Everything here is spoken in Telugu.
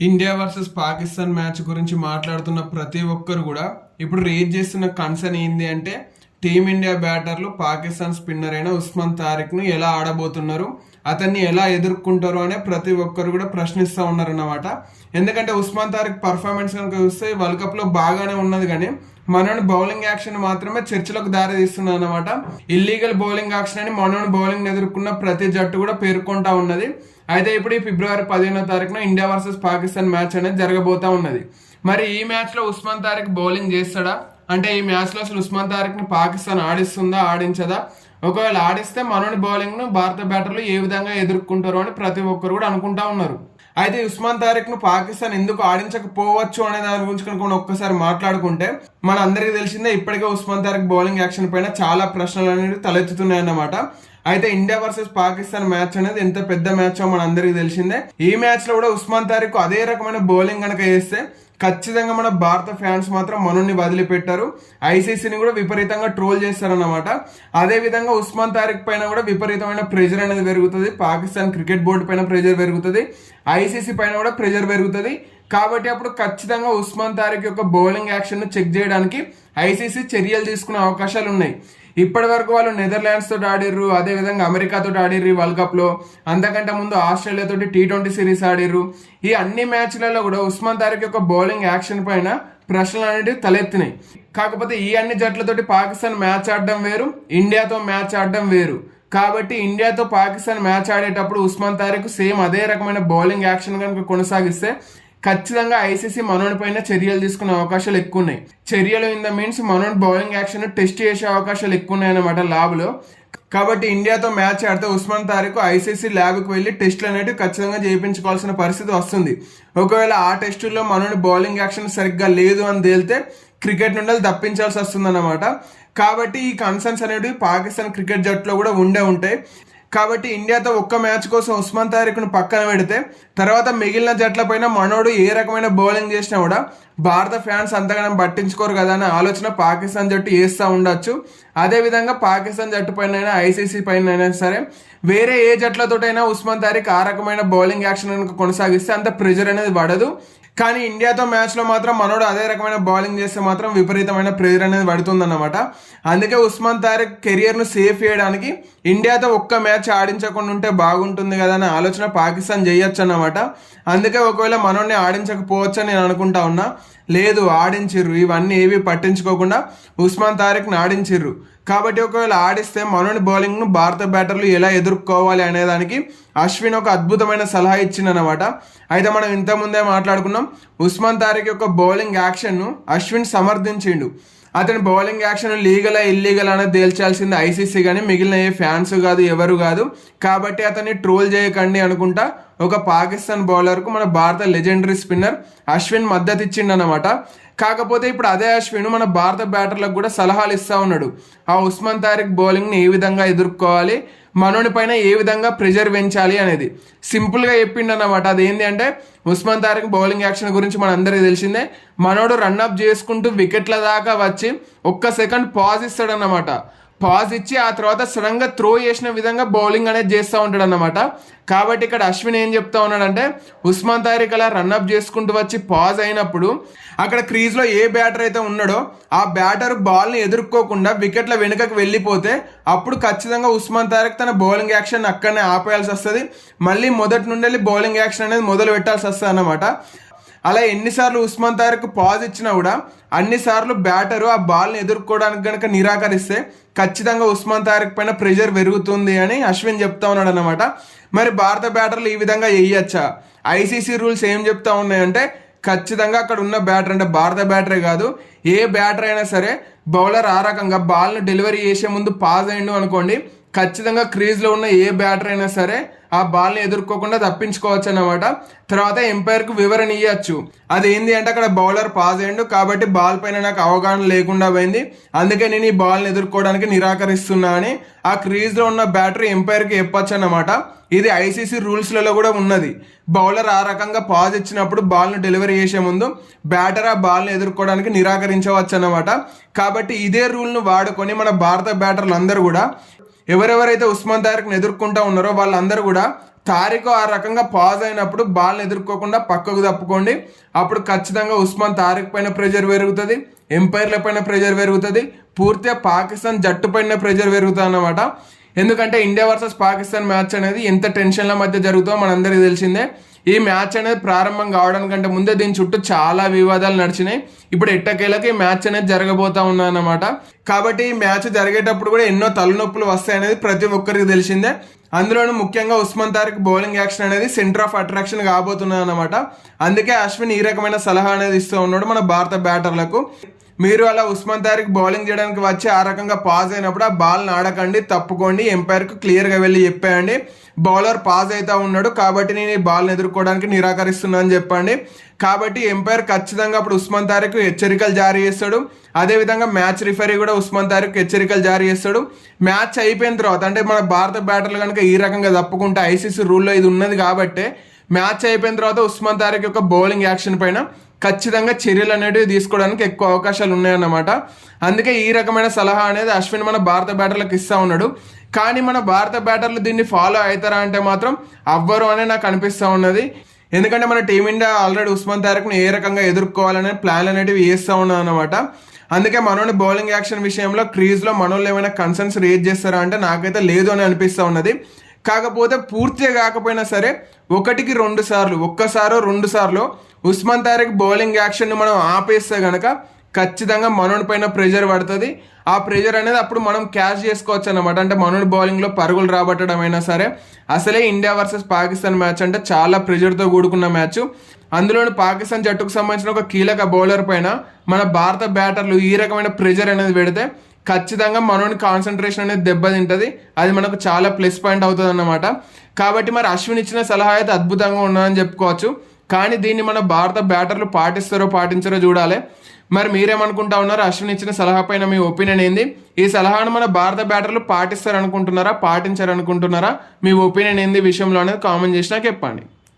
ఇండియా వర్సెస్ పాకిస్తాన్ మ్యాచ్ గురించి మాట్లాడుతున్న ప్రతి ఒక్కరు కూడా ఇప్పుడు రేజ్ చేస్తున్న కన్సర్న్ ఏంది అంటే టీమిండియా బ్యాటర్లు పాకిస్తాన్ స్పిన్నర్ అయిన ఉస్మాన్ తారిక్ను ఎలా ఆడబోతున్నారు? అతన్ని ఎలా ఎదుర్కొంటారు అనే ప్రతి ఒక్కరు కూడా ప్రశ్నిస్తూ ఉన్నారు అన్నమాట ఎందుకంటే ఉస్మాన్ తారిక్ పర్ఫార్మెన్స్ కనుక చూస్తే వరల్డ్ కప్లో బాగానే ఉన్నది కానీ మనోని బౌలింగ్ యాక్షన్ మాత్రమే చర్చలకు దారి తీస్తున్నది అనమాట ఇల్లీగల్ బౌలింగ్ యాక్షన్ అని మనోని బౌలింగ్ ఎదుర్కొన్న ప్రతి జట్టు కూడా పేర్కొంటా ఉన్నది. అయితే ఇప్పుడు ఈ ఫిబ్రవరి పదిహేనో తారీఖున ఇండియా వర్సెస్ పాకిస్తాన్ మ్యాచ్ అనేది జరగబోతా ఉన్నది. మరి ఈ మ్యాచ్లో ఉస్మాన్ తారిక్ బౌలింగ్ చేస్తాడా? అంటే ఈ మ్యాచ్లో అసలు ఉస్మాన్ తారిక్ని పాకిస్తాన్ ఆడిస్తుందా ఆడించదా? ఒకవేళ ఆడిస్తే మనోని బౌలింగ్ను భారత బ్యాటర్లు ఏ విధంగా ఎదుర్కొంటారు అని ప్రతి ఒక్కరు కూడా అనుకుంటా ఉన్నారు. అయితే ఉస్మాన్ తారిక్ను పాకిస్తాన్ ఎందుకు ఆడించకపోవచ్చు అనే దాని గురించి కనుక ఒక్కసారి మాట్లాడుకుంటే మన అందరికీ తెలిసిందే ఇప్పటికే ఉస్మాన్ తారిక్ బౌలింగ్ యాక్షన్ పైన చాలా ప్రశ్నలు అనేవి తలెత్తుతున్నాయి అన్నమాట. అయితే ఇండియా వర్సెస్ పాకిస్తాన్ మ్యాచ్ అనేది ఎంత పెద్ద మ్యాచ్ మన అందరికీ తెలిసిందే. ఈ మ్యాచ్లో కూడా ఉస్మాన్ తారిక్ అదే రకమైన బౌలింగ్ కనుక వేస్తే ఖచ్చితంగా మన భారత ఫ్యాన్స్ మాత్రం మనుని వదిలిపెట్టారు. ఐసీసీని కూడా విపరీతంగా ట్రోల్ చేస్తారన్నమాట. అదే విధంగా ఉస్మాన్ తారిక్ పైన కూడా విపరీతమైన ప్రెజర్ అనేది పెరుగుతుంది. పాకిస్తాన్ క్రికెట్ బోర్డు పైన ప్రెజర్ పెరుగుతుంది. ఐసీసీ పైన కూడా ప్రెజర్ పెరుగుతుంది. కాబట్టి అప్పుడు ఖచ్చితంగా ఉస్మాన్ తారిక్ యొక్క బౌలింగ్ యాక్షన్ చెక్ చేయడానికి ఐసీసీ చర్యలు తీసుకునే అవకాశాలు ఉన్నాయి. ఇప్పటి వరకు వాళ్ళు నెదర్లాండ్స్తో ఆడిర్రు అదే విధంగా అమెరికాతో ఆడిర్రు వరల్డ్ కప్లో. అంతకంటే ముందు ఆస్ట్రేలియాతో టీ ట్వంటీ సిరీస్ ఆడిర్రు. ఈ అన్ని మ్యాచ్లలో కూడా ఉస్మాన్ తారిక్ యొక్క బౌలింగ్ యాక్షన్ పైన ప్రశ్నలు అనేవి తలెత్తినాయి. కాకపోతే ఈ అన్ని జట్లతోటి పాకిస్తాన్ మ్యాచ్ ఆడడం వేరు ఇండియాతో మ్యాచ్ ఆడడం వేరు. కాబట్టి ఇండియాతో పాకిస్తాన్ మ్యాచ్ ఆడేటప్పుడు ఉస్మాన్ తారిక్ సేమ్ అదే రకమైన బౌలింగ్ యాక్షన్ కనుక కొనసాగిస్తే ఖచ్చితంగా ఐసీసీ మనోని పైన చర్యలు తీసుకునే అవకాశాలు ఎక్కువ ఉన్నాయి చర్యలు ఇన్ ద మీన్స్ మనోని బౌలింగ్ యాక్షన్ టెస్ట్ చేసే అవకాశాలు ఎక్కువ ఉన్నాయనమాట ల్యాబ్లో కాబట్టి ఇండియాతో మ్యాచ్ ఆడితే ఉస్మాన్ తారీఖు ఐసీసీ ల్యాబ్కి వెళ్ళి టెస్టులు అనేవి ఖచ్చితంగా చేయించుకోవాల్సిన పరిస్థితి వస్తుంది. ఒకవేళ ఆ టెస్టుల్లో మనోని బౌలింగ్ యాక్షన్ సరిగ్గా లేదు అని తేలితే క్రికెట్ నుండి తప్పించాల్సి వస్తుంది అన్నమాట కాబట్టి ఈ కన్సర్న్స్ అనేవి పాకిస్తాన్ క్రికెట్ జట్టులో కూడా ఉండే ఉంటాయి. కాబట్టి ఇండియాతో ఒక్క మ్యాచ్ కోసం ఉస్మాన్ తారిక్ను పక్కన పెడితే తర్వాత మిగిలిన జట్ల పైన మనోడు ఏ రకమైన బౌలింగ్ చేసినా కూడా భారత ఫ్యాన్స్ అంతగానం పట్టించుకోరు కదా అనే ఆలోచన పాకిస్తాన్ జట్టు వేస్తూ ఉండొచ్చు. అదేవిధంగా పాకిస్తాన్ జట్టు పైన ఐసీసీ పైన అయినా సరే వేరే ఏ జట్లతోటైనా ఉస్మాన్ తారిక్ ఆ రకమైన బౌలింగ్ యాక్షన్ కొనసాగిస్తే అంత ప్రెజర్ అనేది పడదు. కానీ ఇండియాతో మ్యాచ్లో మాత్రం మనోడు అదే రకమైన బౌలింగ్ చేస్తే మాత్రం విపరీతమైన ప్రెజర్ అనేది పడుతుందన్నమాట. అందుకే ఉస్మాన్ తారిక్ కెరియర్ను సేఫ్ చేయడానికి ఇండియాతో ఒక్క మ్యాచ్ ఆడించకుండా ఉంటే బాగుంటుంది కదా అనే ఆలోచన పాకిస్తాన్ చేయొచ్చు అన్నమాట అందుకే ఒకవేళ మనోడిని ఆడించకపోవచ్చు అని నేను అనుకుంటా ఉన్నా. లేదు ఆడించిర్రు. ఇవన్నీ ఏవి పట్టించుకోకుండా ఉస్మాన్ తారిక్ని ఆడించిర్రు. కాబట్టి ఒకవేళ ఆడిస్తే మనోని బౌలింగ్ను భారత బ్యాటర్లు ఎలా ఎదుర్కోవాలి అనేదానికి అశ్విన్ ఒక అద్భుతమైన సలహా ఇచ్చిందనమాట అయితే మనం ఇంతకుముందే మాట్లాడుకున్నాం ఉస్మాన్ తారిక్ యొక్క బౌలింగ్ యాక్షన్ను అశ్విన్ సమర్థించిండు. అతని బౌలింగ్ యాక్షన్ లీగలా ఇల్లీగల్ అనేది తేల్చాల్సింది ఐసీసీ కానీ మిగిలిన ఏ ఫ్యాన్స్ కాదు ఎవరు కాదు. కాబట్టి అతన్ని ట్రోల్ చేయకండి అనుకుంటా ఒక పాకిస్తాన్ బౌలర్కు మన భారత లెజెండరీ స్పిన్నర్ అశ్విన్ మద్దతు ఇచ్చిండనమాట కాకపోతే ఇప్పుడు అదే అశ్విన్ మన భారత బ్యాటర్లకు కూడా సలహాలు ఇస్తూ ఉన్నాడు. ఆ ఉస్మాన్ తారిక్ బౌలింగ్ని ఏ విధంగా ఎదుర్కోవాలి? మనోని పైన ఏ విధంగా ప్రెజర్ పెంచాలి అనేది. సింపుల్గా చెప్పిండు అన్నమాట అది ఏంటి అంటే ఉస్మాన్ తారిక్ బౌలింగ్ యాక్షన్ గురించి మనందరికీ తెలిసిందే. మనోడు రన్అప్ చేసుకుంటూ వికెట్ల దాకా వచ్చి ఒక్క సెకండ్ పాజ్ ఇస్తాడన్నమాట. పాజ్ ఇచ్చి ఆ తర్వాత సడన్గా త్రో చేసిన విధంగా బౌలింగ్ అనేది చేస్తూ ఉంటాడు అనమాట కాబట్టి ఇక్కడ అశ్విన్ ఏం చెప్తా ఉన్నాడంటే ఉస్మాన్ తారిక్ అలా రన్అప్ చేసుకుంటూ వచ్చి పాజ్ అయినప్పుడు అక్కడ క్రీజ్లో ఏ బ్యాటర్ అయితే ఉన్నాడో ఆ బ్యాటర్ బాల్ని ఎదుర్కోకుండా వికెట్ల వెనుకకు వెళ్ళిపోతే అప్పుడు ఖచ్చితంగా ఉస్మాన్ తారిక్ తన బౌలింగ్ యాక్షన్ అక్కడనే ఆపేయాల్సి వస్తుంది. మళ్ళీ మొదటి నుండి బౌలింగ్ యాక్షన్ అనేది మొదలు పెట్టాల్సి వస్తుంది అన్నమాట అలా ఎన్నిసార్లు ఉస్మాన్ తారిక్ పాజ్ ఇచ్చినా కూడా అన్నిసార్లు బ్యాటరు ఆ బాల్ని ఎదుర్కోవడానికి కనుక నిరాకరిస్తే ఖచ్చితంగా ఉస్మాన్ తారీఖ్ పైన ప్రెషర్ పెరుగుతుంది అని అశ్విన్ చెప్తా ఉన్నాడు అనమాట మరి భారత బ్యాటర్లు ఈ విధంగా వేయచ్చా ఐసీసీ రూల్స్ ఏం చెప్తా ఉన్నాయంటే ఖచ్చితంగా అక్కడ ఉన్న బ్యాటర్ అంటే భారత బ్యాటరే కాదు ఏ బ్యాటర్ అయినా సరే బౌలర్ ఆ రకంగా బాల్ను డెలివరీ చేసే ముందు పాజ్ అయిండు అనుకోండి ఖచ్చితంగా క్రీజ్లో ఉన్న ఏ బ్యాటర్ అయినా సరే ఆ బాల్ని ఎదుర్కోకుండా తప్పించుకోవచ్చు అన్నమాట. తర్వాత ఎంపైర్కు వివరణ ఇవ్వచ్చు అది అంటే అక్కడ బౌలర్ పాజ్ అయ్యిండు కాబట్టి బాల్ పైన నాకు అవగాహన లేకుండా పోయింది. అందుకే నేను ఈ బాల్ని ఎదుర్కోవడానికి నిరాకరిస్తున్నా అని ఆ క్రీజ్లో ఉన్న బ్యాటరీ ఎంపైర్కి చెప్పచ్చు అన్నమాట. ఇది ఐసీసీ రూల్స్లలో కూడా ఉన్నది. బౌలర్ ఆ రకంగా పాజ్ ఇచ్చినప్పుడు బాల్ను డెలివరీ చేసే ముందు బ్యాటర్ ఆ బాల్ని ఎదుర్కోవడానికి నిరాకరించవచ్చు అన్నమాట. కాబట్టి ఇదే రూల్ను వాడుకొని మన భారత బ్యాటర్లు అందరూ కూడా ఎవరెవరైతే ఉస్మాన్ తారిక్ని ఎదుర్కొంటా ఉన్నారో వాళ్ళందరూ కూడా తారీఖు ఆ రకంగా పాజ్ అయినప్పుడు బాల్ని ఎదుర్కోకుండా పక్కకు తప్పుకోండి. అప్పుడు ఖచ్చితంగా ఉస్మాన్ తారిక్ పైన ప్రెజర్ పెరుగుతుంది ఎంపైర్ల పైన ప్రెజర్ పెరుగుతుంది పూర్తిగా పాకిస్తాన్ జట్టు పైన ప్రెజర్ పెరుగుతుంది అన్నమాట ఎందుకంటే ఇండియా వర్సెస్ పాకిస్తాన్ మ్యాచ్ అనేది ఎంత టెన్షన్ల మధ్య జరుగుతుందో మనందరికీ తెలిసిందే. ఈ మ్యాచ్ అనేది ప్రారంభం కావడానికంటే ముందే దీని చుట్టూ చాలా వివాదాలు నడిచినాయి. ఇప్పుడు ఎట్టకేలకి ఈ మ్యాచ్ అనేది జరగబోతా ఉన్నాయన్నమాట కాబట్టి ఈ మ్యాచ్ జరిగేటప్పుడు కూడా ఎన్నో తలనొప్పులు వస్తాయనేది ప్రతి ఒక్కరికి తెలిసిందే. అందులోనూ ముఖ్యంగా ఉస్మాన్ తారిక్ బౌలింగ్ యాక్షన్ అనేది సెంటర్ ఆఫ్ అట్రాక్షన్ కాబోతున్నది అనమాట అందుకే అశ్విన్ ఈ రకమైన సలహా అనేది ఇస్తూ ఉన్నాడు మన భారత బ్యాటర్లకు. మీరు అలా ఉస్మాన్ తారిక్ బౌలింగ్ చేయడానికి వచ్చి ఆ రకంగా పాజ్ అయినప్పుడు ఆ బాల్ ఆడకండి తప్పుకోండి ఎంపైర్కు క్లియర్గా వెళ్ళి చెప్పేయండి. బౌలర్ పాజ్ అవుతా ఉన్నాడు కాబట్టి నేను ఈ బాల్ని ఎదుర్కోవడానికి నిరాకరిస్తున్నాను అని చెప్పండి. కాబట్టి ఎంపైర్ ఖచ్చితంగా అప్పుడు ఉస్మాన్ తారిక్ హెచ్చరికలు జారీ చేస్తాడు. అదేవిధంగా మ్యాచ్ రిఫరీ కూడా ఉస్మాన్ తారిక్ హెచ్చరికలు జారీ చేస్తాడు. మ్యాచ్ అయిపోయిన తర్వాత అంటే మన భారత బ్యాటర్లు కనుక ఈ రకంగా తప్పుకుంటే ఐసీసీ రూల్లో ఇది ఉన్నది కాబట్టి మ్యాచ్ అయిపోయిన తర్వాత ఉస్మాన్ తారిక్ యొక్క బౌలింగ్ యాక్షన్ పైన ఖచ్చితంగా చర్యలు అనేటివి తీసుకోవడానికి ఎక్కువ అవకాశాలు ఉన్నాయన్నమాట. అందుకే ఈ రకమైన సలహా అనేది అశ్విన్ మన భారత బ్యాటర్లకు ఇస్తూ ఉన్నాడు. కానీ మన భారత బ్యాటర్లు దీన్ని ఫాలో అవుతారా అంటే మాత్రం అవ్వరు అనే నాకు అనిపిస్తూ ఉన్నది. ఎందుకంటే మన టీమిండియా ఆల్రెడీ ఉస్మాన్ తారక్ను ఏ రకంగా ఎదుర్కోవాలనే ప్లాన్ అనేటివి వేస్తూ ఉన్నది అనమాట అందుకే మనోని బౌలింగ్ యాక్షన్ విషయంలో క్రీజ్లో మనోళ్ళు ఏమైనా కన్సర్న్స్ రేజ్ చేస్తారా అంటే నాకైతే లేదు అని అనిపిస్తూ ఉన్నది. కాకపోతే పూర్తిగా కాకపోయినా సరే ఒకటికి రెండు సార్లు ఒక్కసారో రెండు సార్లు ఉస్మాన్ తారిక్ బౌలింగ్ యాక్షన్ను మనం ఆపేస్తే కనుక ఖచ్చితంగా మనోని పైన ప్రెషర్ పడుతుంది. ఆ ప్రెషర్ అనేది అప్పుడు మనం క్యాష్ చేసుకోవచ్చు అనమాట అంటే మనోని బౌలింగ్లో పరుగులు రాబట్టడం అయినా సరే అసలే ఇండియా వర్సెస్ పాకిస్తాన్ మ్యాచ్ అంటే చాలా ప్రెషర్తో కూడుకున్న మ్యాచ్. అందులోని పాకిస్తాన్ జట్టుకు సంబంధించిన ఒక కీలక బౌలర్ పైన మన భారత బ్యాటర్లు ఈ రకమైన ప్రెషర్ అనేది పెడితే ఖచ్చితంగా మనోని కాన్సన్ట్రేషన్ అనేది దెబ్బతింటుంది. అది మనకు చాలా ప్లస్ పాయింట్ అవుతుంది అన్నమాట కాబట్టి మరి అశ్విన్ ఇచ్చిన సలహా అయితే అద్భుతంగా ఉన్నదని చెప్పుకోవచ్చు. కానీ దీన్ని మన భారత బ్యాటర్లు పాటిస్తారో పాటించారో చూడాలి. మరి మీరేమనుకుంటా ఉన్నారు? అశ్విన్ ఇచ్చిన సలహా పైన మీ ఒపీనియన్ ఏంది? ఈ సలహాను మన భారత బ్యాటర్లు పాటిస్తారనుకుంటున్నారా? పాటించారనుకుంటున్నారా? మీ ఒపీనియన్ ఏంది? విషయంలో అనేది కామెంట్ చేసినా చెప్పండి.